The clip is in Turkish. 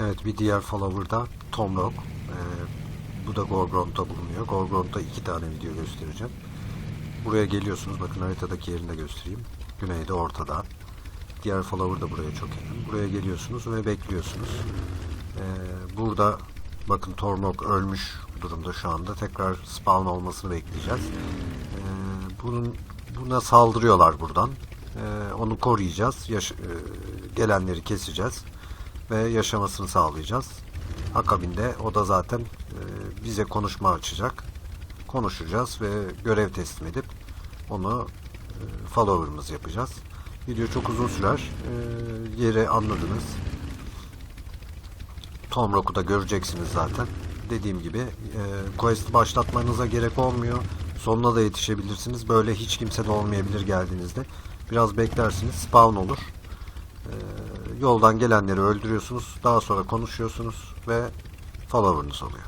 Evet bir diğer follower'da Tom Rock. Ee, bu da Gorgrond'da bulunuyor. Gorgrond'da iki tane video göstereceğim. Buraya geliyorsunuz. Bakın haritadaki yerini de göstereyim. Güneyde ortada. Diğer follower da buraya çok yakın. Buraya geliyorsunuz ve bekliyorsunuz. Ee, burada bakın Tormok ölmüş durumda şu anda. Tekrar spawn olmasını bekleyeceğiz. Ee, bunun buna saldırıyorlar buradan. Ee, onu koruyacağız. Yaş- e, gelenleri keseceğiz ve yaşamasını sağlayacağız. Akabinde o da zaten e, bize konuşma açacak. Konuşacağız ve görev teslim edip onu e, follower'ımız yapacağız. Video çok uzun sürer. E, yeri anladınız. Tom Rock'u göreceksiniz zaten. Dediğim gibi e, quest başlatmanıza gerek olmuyor. Sonuna da yetişebilirsiniz. Böyle hiç kimse de olmayabilir geldiğinizde. Biraz beklersiniz. Spawn olur. Yoldan gelenleri öldürüyorsunuz. Daha sonra konuşuyorsunuz ve follower'ınız oluyor.